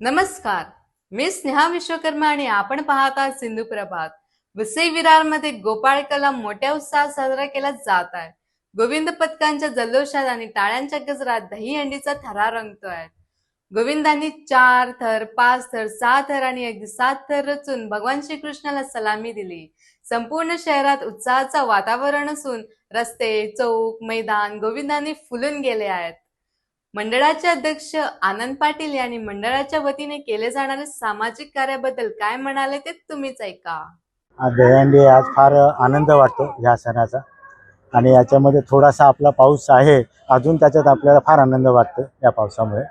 नमस्कार. मी स्नेहा विश्वकर्मा आणि आपण पाहत आहात सिंधू प्रभात. वसई विरारमध्ये गोपाळ कला मोठ्या उत्साहात साजरा केला जात आहे. गोविंद पथकांच्या जल्लोषात आणि टाळ्यांच्या गजरात दहीहंडीचा थरा रंगतोय. गोविंदांनी चार थर पाच थर सहा थर आणि अगदी सात थर रचून भगवान श्रीकृष्णाला सलामी दिली. संपूर्ण शहरात उत्साहाचं वातावरण असून रस्ते चौक मैदान गोविंदांनी फुलून गेले आहेत. मंडळाचे अध्यक्ष आनंद पाटील यांनी मंडळाच्या वतीने केले जाणारे सामाजिक कार्याबद्दल काय म्हणाले ते तुम्हीच ऐका. आज दहीहंडी आज फार आनंद वाटतो ह्या सणाचा. आणि याच्यामध्ये थोडासा आपला पाऊस आहे अजून त्याच्यात आपल्याला फार आनंद वाटतो या पावसामुळे.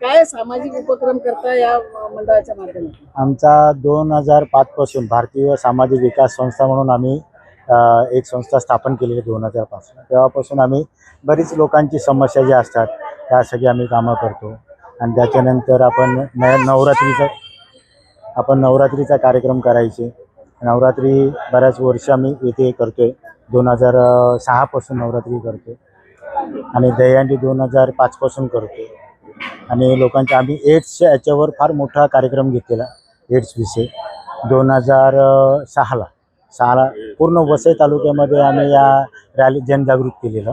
काय सामाजिक उपक्रम करता या मंडळाच्या माध्यमातून? आमचा दोन हजार पाचपासून भारतीय सामाजिक विकास संस्था म्हणून आम्ही एक संस्था स्थापन केलेली दोन हजार पाचला तेव्हापासून आम्ही बरीच लोकांची समस्या ज्या असतात त्यासाठी आम्ही कामं करतो. आणि त्याच्यानंतर आपण न नवरात्रीचा आपण नवरात्रीचा कार्यक्रम करायचे. नवरात्री बऱ्याच वर्ष आम्ही येथे करतोय. दोन हजार सहापासून नवरात्री करतो आणि दहीहंडी दोन हजार पाचपासून करतो आणि लोकांच्या आम्ही एड्सच्या याच्यावर फार मोठा कार्यक्रम घेतलेला एड्स विषयी. दोन हजार सहाला सहाला पूर्ण वसई तालुक्यामध्ये आम्ही या रॅली जनजागृत केलेलं.